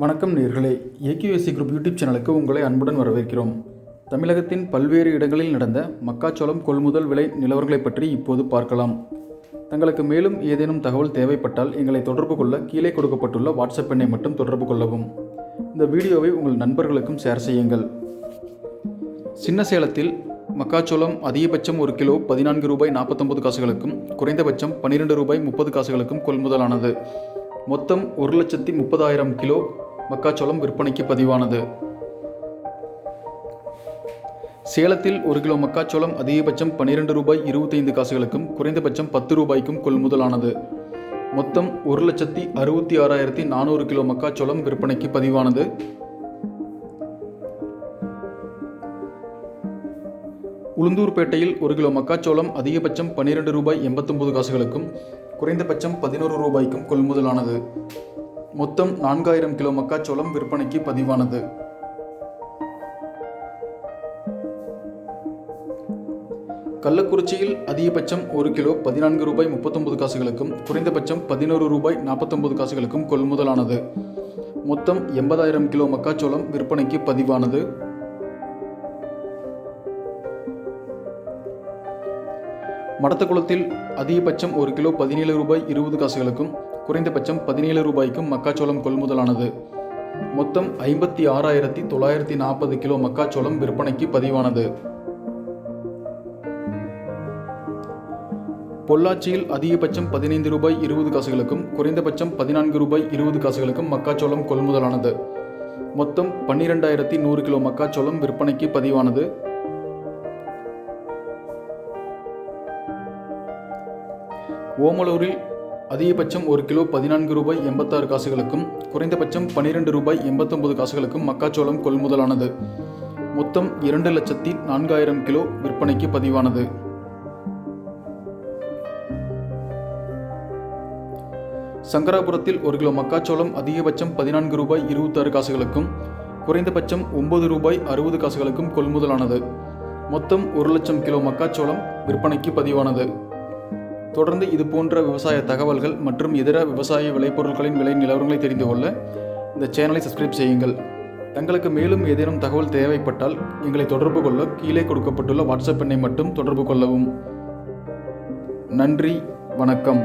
வணக்கம் நேர்களே. AKSC group YouTube சேனலுக்கு உங்களை அன்புடன் வரவேற்கிறோம். தமிழகத்தின் பல்வேறு இடங்களில் நடந்த மக்காச்சோளம் கொள்முதல் விலை நிலவரங்களை பற்றி இப்போது பார்க்கலாம். தங்களுக்கு மேலும் ஏதேனும் தகவல் தேவைப்பட்டால் எங்களை தொடர்பு கொள்ள கீழே கொடுக்கப்பட்டுள்ள வாட்ஸ்அப் எண்ணை மட்டும் தொடர்பு கொள்ளவும். இந்த வீடியோவை உங்கள் நண்பர்களுக்கும் ஷேர் செய்யுங்கள். சின்ன சேலத்தில் மக்காச்சோளம் அதிகபட்சம் ஒரு கிலோ பதினான்கு ரூபாய் நாற்பத்தொம்பது காசுகளுக்கும் குறைந்தபட்சம் பன்னிரெண்டு ரூபாய் முப்பது காசுகளுக்கும் கொள்முதலானது. மொத்தம் ஒரு லட்சத்தி முப்பதாயிரம் கிலோ மக்காச்சோளம் விற்பனைக்கு பதிவானது. சேலத்தில் ஒரு கிலோ மக்காச்சோளம் அதிகபட்சம் பன்னிரெண்டு ரூபாய் இருபத்தைந்து காசுகளுக்கும் குறைந்தபட்சம் பத்து ரூபாய்க்கும் கொள்முதலானது. மொத்தம் ஒரு லட்சத்தி அறுபத்தி ஆறாயிரத்தி நானூறு கிலோ மக்காச்சோளம் விற்பனைக்கு பதிவானது. உளுந்தூர்பேட்டையில் ஒரு கிலோ மக்காச்சோளம் அதிகபட்சம் பன்னிரெண்டு ரூபாய் எண்பத்தொம்பது காசுகளுக்கும் குறைந்தபட்சம் பதினோரு ரூபாய்க்கும் கொள்முதலானது. மொத்தம் நான்காயிரம் கிலோ மக்காச்சோளம் விற்பனைக்கு பதிவானது. கள்ளக்குறிச்சியில் அதிகபட்சம் ஒரு கிலோ பதினான்கு ரூபாய் முப்பத்தொன்பது காசுகளுக்கும் குறைந்தபட்சம் பதினோரு ரூபாய் நாற்பத்தொன்பது காசுகளுக்கும் கொள்முதலானது. மொத்தம் எண்பதாயிரம் கிலோ மக்காச்சோளம் விற்பனைக்கு பதிவானது. மடத்தக்குளத்தில் அதிகபட்சம் ஒரு கிலோ பதினேழு ரூபாய் இருபது காசுகளுக்கும் குறைந்தபட்சம் பதினேழு ரூபாய்க்கும் மக்காச்சோளம் கொள்முதலானது. மொத்தம் ஐம்பத்தி ஆறாயிரத்தி தொள்ளாயிரத்தி நாற்பது கிலோ மக்காச்சோளம் விற்பனைக்கு பதிவானது. பொள்ளாச்சியில் அதிகபட்சம் பதினைந்து ரூபாய் இருபது காசுகளுக்கும் குறைந்தபட்சம் பதினான்கு ரூபாய் இருபது காசுகளுக்கும் மக்காச்சோளம் கொள்முதலானது. மொத்தம் பன்னிரெண்டாயிரத்தி நூறு கிலோ மக்காச்சோளம் விற்பனைக்கு பதிவானது. ஓமலூரில் அதிகபட்சம் ஒரு கிலோ பதினான்கு ரூபாய் எண்பத்தாறு காசுகளுக்கும் குறைந்தபட்சம் பன்னிரெண்டு ரூபாய் எண்பத்தொன்பது காசுகளுக்கும் மக்காச்சோளம் கொள்முதலானது. மொத்தம் இரண்டு லட்சத்தி நான்காயிரம் கிலோ விற்பனைக்கு பதிவானது. சங்கராபுரத்தில் ஒரு கிலோ மக்காச்சோளம் அதிகபட்சம் பதினான்கு ரூபாய் இருபத்தாறு காசுகளுக்கும் குறைந்தபட்சம் ஒன்பது ரூபாய் அறுபது காசுகளுக்கும் கொள்முதலானது. மொத்தம் ஒரு லட்சம் கிலோ மக்காச்சோளம் விற்பனைக்கு பதிவானது. தொடர்ந்து இது போன்ற விவசாய தகவல்கள் மற்றும் இதர விவசாய விளைபொருட்களின் விலை நிலவரங்களை தெரிந்து கொள்ள இந்த சேனலை சப்ஸ்கிரைப் செய்யுங்கள். தங்களுக்கு மேலும் ஏதேனும் தகவல் தேவைப்பட்டால் எங்களை தொடர்பு கொள்ள கீழே கொடுக்கப்பட்டுள்ள வாட்ஸ்அப் எண்ணை மட்டும் தொடர்பு கொள்ளவும். நன்றி வணக்கம்.